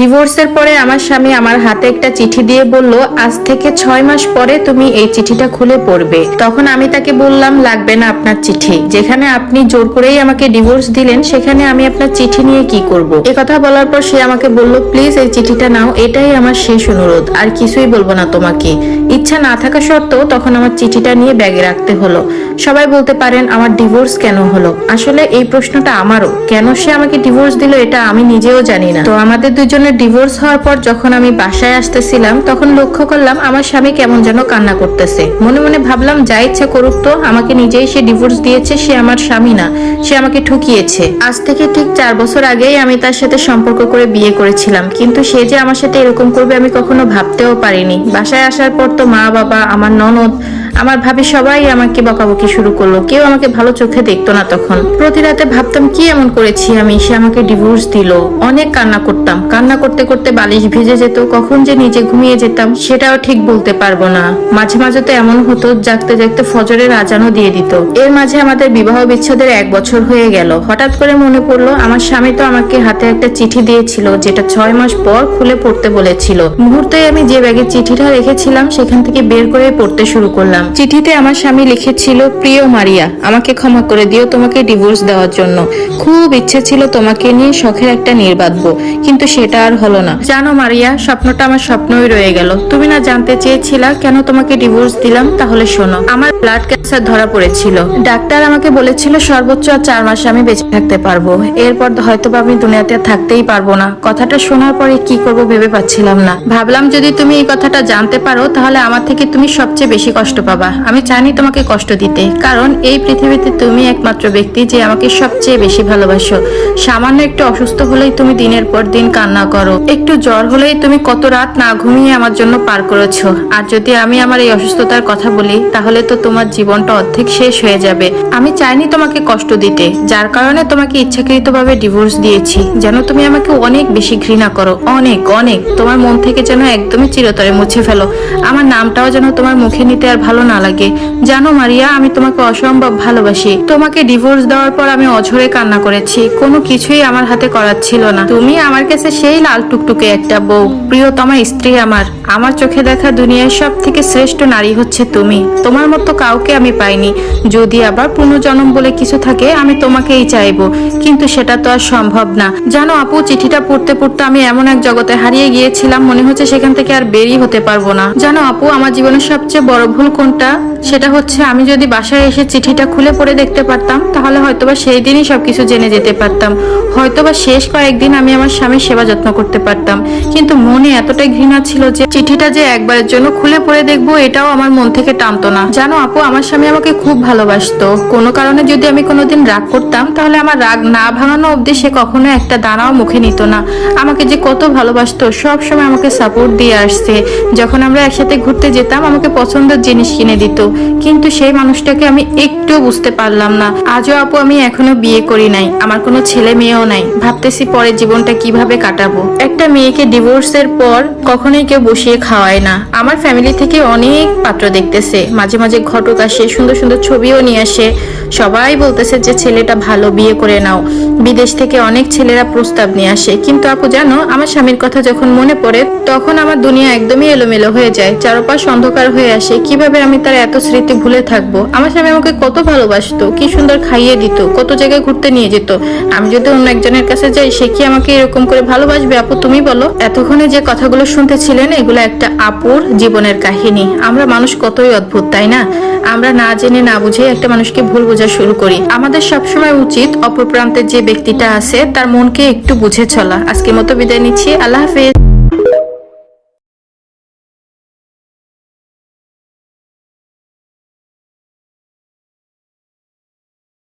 ডিভোর্সের পরে আমার স্বামী আমার হাতে একটা চিঠি দিয়ে বলল, আজ থেকে ছয় মাস পরে তুমি এই চিঠিটা খুলে পড়বে। তখন আমি তাকে বললাম, লাগবে না আপনার চিঠি। যেখানে আপনি জোর করেই আমাকে ডিভোর্স দিলেন, সেখানে আমি আপনার চিঠি নিয়ে কি করব? এ কথা বলার পর সে আমাকে বলল, প্লিজ এই চিঠিটা নাও, এটাই আমার শেষ অনুরোধ, আর কিছুই বলব না তোমাকে। ইচ্ছা না থাকা সত্ত্বেও তখন আমার চিঠিটা নিয়ে ব্যাগে রাখতে হলো। সবাই বলতে পারেন, আমার ডিভোর্স কেন হলো? আসলে এই প্রশ্নটা আমারও। কেন সে আমাকে ডিভোর্স দিল, এটা আমি নিজেও জানি না। তো আমাদের দুজনের ডিভোর্স হওয়ার পর যখন আমি বাসায় আসতেছিলাম, তখন লক্ষ্য করলাম আমার স্বামী কেমন যেন কান্না করতেছে। মনে মনে ভাবলাম, যা ইচ্ছা করুক তো, আমাকে নিজেই সে ডিভোর্স দিয়েছে, সে আমার স্বামী না, সে আমাকে ঠকিয়েছে। আজ থেকে ঠিক চার বছর আগেই আমি তার সাথে সম্পর্ক করে বিয়ে করেছিলাম, কিন্তু সে যে আমার সাথে এরকম করবে আমি কখনো ভাবতেও পারিনি। বাসায় আসার পর তো মা, বাবা, আমার ননদ, আমার ভাবি সবাই আমাকে বকাবকি শুরু করল, কেউ আমাকে ভালো চোখে দেখতো না তখন। প্রতি রাতে ভাবতাম, কি এমন করেছি আমি? সে আমাকে ডিভোর্স দিল। অনেক কান্না করতাম। কান্না করতে করতে বালিশ ভিজে যেত, কখন যে নিজে ঘুমিয়ে যেতাম সেটাও ঠিক বলতে পারব না। মাঝে মাঝে তো এমন হতো, জাগতে জাগতে ফজরের আজানও দিয়ে দিত। এর মাঝে আমাদের বিবাহ বিচ্ছেদের এক বছর হয়ে গেল। হঠাৎ করে মনে পড়ল, আমার স্বামী তো আমাকে হাতে একটা চিঠি দিয়েছিল, যেটা ছয় মাস পর খুলে পড়তে বলেছিল। মুহূর্তে আমি যে ব্যাগে চিঠিটা রেখেছিলাম, সেখান থেকে বের করে পড়তে শুরু করলাম। চিঠিতে আমার স্বামী লিখেছিল, প্রিয় মারিয়া, আমাকে ক্ষমা করে দিও তোমাকে ডিভোর্স দেওয়ার জন্য। খুব ইচ্ছে ছিল তোমাকে নিয়ে শখের একটা নির্বাধব কিন্তু সেটা আর হলো না। জানো মারিয়া, স্বপ্নটা আমার স্বপ্নই রয়ে গেল। তুমি না জানতে চেয়েছিলা কেন তোমাকে ডিভোর্স দিলাম? তাহলে শোনো, আমার ব্লাড ক্যান্সার ধরা পড়েছিল। ডাক্তার আমাকে বলেছিল সর্বোচ্চ আর চার মাসে আমি বেঁচে থাকতে পারব। এরপর হয়তো আমি দুনিয়াতে থাকতেই পারব না। কথাটা শোনার পরে কি করব ভেবে পাচ্ছিলাম না। ভাবলাম যদি তুমি এই কথাটা জানতে পারো, তাহলে আমার থেকে তুমি সবচেয়ে বেশি কষ্ট পাবা। আমি জানি তোমাকে কষ্ট দিতে, কারণ এই পৃথিবীতে তুমি একমাত্র ব্যক্তি যে আমাকে সবচেয়ে বেশি ভালোবাসো। সামান্য একটু অসুস্থ হলেই তুমি দিনের পর দিন কান্না করো। একটু জ্বর হলেই তুমি কত রাত না ঘুমিয়ে আমার জন্য পার করেছ। আর যদি আমি আমার এই অসুস্থতার কথা বলি, তাহলে তো তোমার জীবনটা অর্ধেক শেষ হয়ে যাবে। আমি চাইনি তোমাকে কষ্ট দিতে। যার কারণে তোমাকে ইচ্ছাকৃতভাবে ডিভোর্স দিয়েছি। যেন তুমি আমাকে অনেক বেশি ঘৃণা করো। অনেক অনেক। তোমার মন থেকে যেন একদমই চিরতরে মুছে ফেলো। আমার নামটাও যেন তোমার মুখে নিতে আর ভালো না লাগে। জানো মারিয়া, আমি তোমাকে অসম্ভব ভালোবাসি। তোমাকে ডিভোর্স দেওয়ার পর আমি অঝরে কান্না করেছি। কোনো কিছুই আমার হাতে করার ছিল না। তুমি আমার কাছে সেই লাল টুকটুকে একটা বউ। প্রিয়তমা স্ত্রী আমার। আমার চোখে দেখা দুনিয়ার সব থেকে শ্রেষ্ঠ নারী হচ্ছে তুমি। তোমার মতো কাউকে আমি পাইনি। যদি আবার পুনর্জন্ম বলে কিছু থাকে, আমি তোমাকেই চাইব। কিন্তু সেটা তো আর সম্ভব না। জানো আপু, চিঠিটা পড়তে পড়তে আমি এমন এক জগতে হারিয়ে গিয়েছিলাম, মনে হচ্ছে সেখান থেকে আর বেরিয়ে হতে পারব না। জানো আপু, আমার জীবনের সবচেয়ে বড় ভুল কোনটা? সেটা হচ্ছে আমি যদি বাসায় এসে চিঠিটা খুলে পড়ে দেখতে পারতাম, তাহলে হয়তোবা সেই দিনই সব কিছু জেনে যেতে পারতাম। হয়তোবা শেষ কয়েকদিন আমি আমার স্বামীর সেবা যত্ন করতে পারতাম। কিন্তু মনে এতটাই ঘৃণা ছিল যে চিঠিটা যে একবারের জন্য খুলে পড়ে দেখব, এটাও আমার মন থেকে টানতো না। জানো আপু, আমার স্বামী আমাকে খুব ভালোবাসতো। কোনো কারণে যদি আমি কোনোদিন রাগ করতাম, তাহলে আমার রাগ না ভাঙানো অবধি সে কখনো একটা দানাও মুখে নিত না। আমাকে যে কত ভালোবাসতো, সব সময় আমাকে সাপোর্ট দিয়ে আসছে। যখন আমরা একসাথে ঘুরতে যেতাম, আমাকে পছন্দের জিনিস কিনে দিত। কিন্তু সেই মানুষটাকে আমি একটু বুঝতে পারলাম না। আজও আপু, আমি এখনও বিয়ে করি নাই। আমার কোনো ছেলে মেয়েও নাই। ভাবতেছি পরে জীবনটা কীভাবে কাটাবো। একটা মেয়েকে ডিভোর্সের পর কখনোই কেউ বসিয়ে খাওয়ায় না। আমার ফ্যামিলি থেকে অনেক পাত্র দেখতেছে। মাঝে মাঝে ঘটক আসে, সুন্দর সুন্দর ছবিও নিয়ে আসে। সবাই বলতেছে যে, ছেলেটা ভালো, বিয়ে করে নাও। বিদেশ থেকে অনেক ছেলেরা প্রস্তাব নিয়ে আসে। কিন্তু আপু, জানো, আমার স্বামীর কথা যখন মনে পড়ে, তখন আমার দুনিয়া একদমই এলোমেলো হয়ে যায়। চারপাশ অন্ধকার হয়ে আসে। কীভাবে আমি তার এত স্মৃতি ভুলে থাকব। আমার স্বামী আমাকে কত ভালোবাসতো, কি সুন্দর খাইয়ে দিত, কত জায়গায় ঘুরতে নিয়ে যেত। আমি যদি অন্য একজনের কাছে যাই, সে কি আমাকে এরকম করে ভালোবাসবে? আপু, তুমি বলো। এতক্ষণে যে কথাগুলো শুনতেছিলেন, এগুলো একটা আপুর জীবনের কাহিনী। আমরা মানুষ কতই অদ্ভুত, তাই না? আমরা না জেনে, না বুঝে একটা মানুষকে ভুল বোঝা শুরু করি। আমাদের সবসময় উচিত অপর প্রান্তের যে ব্যক্তিটা আছে, তার মনকে একটু বুঝে চলা। আজকের মতো বিদায় নিচ্ছি। আল্লাহ হাফেজ।